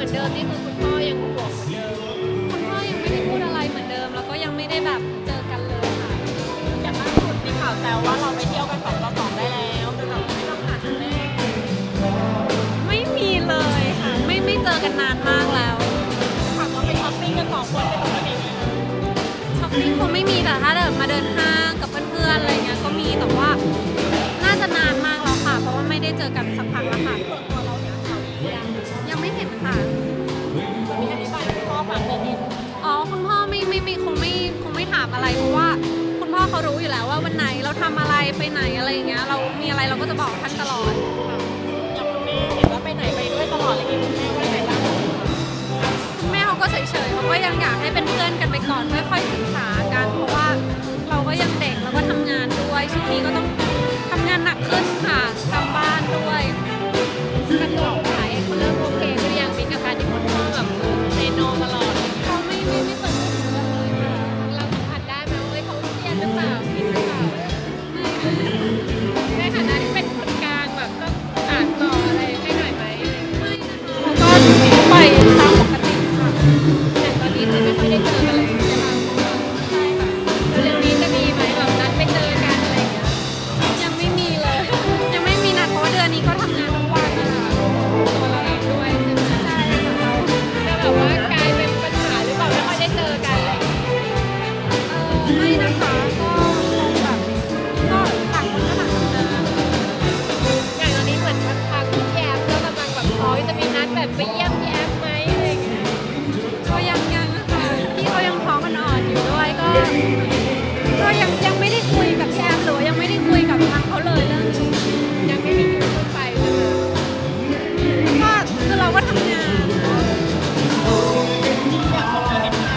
มือนเดิมนี่คือคุณพ่อยังห่วงเหมือนเดิม คุณพ่อยังไม่ได้พูดอะไรเหมือนเดิม แล้วก็ยังไม่ได้แบบเจอกันเลยค่ะ อย่างล่าสุดมีข่าวแซวว่าเราไปเที่ยวกันสองต่อสองได้แล้วแต่เราไม่ต้องผ่าแม่ไม่มีเลยค่ะ ไม่ไม่เจอกันนานมากแล้วค่ะว่าไปช้อปปิ้งกันสองคนไปตรงไหนช้อปปิ้งคงไม่มีแต่ถ้าเดินมาเดินห้างกับเพื่อนๆอะไรเงี้ยามอะไรเพราะว่าคุณพ่อเขารู้อยู่แล้วว่าวันไหนเราทำอะไรไปไหนอะไรอย่างเงี้ยเรามีอะไรเราก็จะบอกท่านตลอด อย่างคุณแม่เห็นว่าไปไหนไปด้วยตลอดเลยางงี้คุณแม่ว่าไงบ้าง คุณแม่เขาก็เฉยๆเขาก็ยังอยากให้เป็นเพื่อนกันไปก่อนค่อยๆศึกษา aí. ยังยังไม่ได้คุยกับพี่แอมหรือยังไม่ได้คุยกับทางเขาเลยเรื่องนี้ยังไม่มีที่พูดไปนะคะก็คือเราก็ทำงาน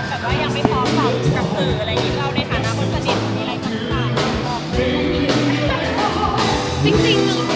แบบว่ายังไม่พร้อมตอบกับสื่ออะไรนี้เราในฐานะคนสนิทมีอะไรต่างๆจริงๆ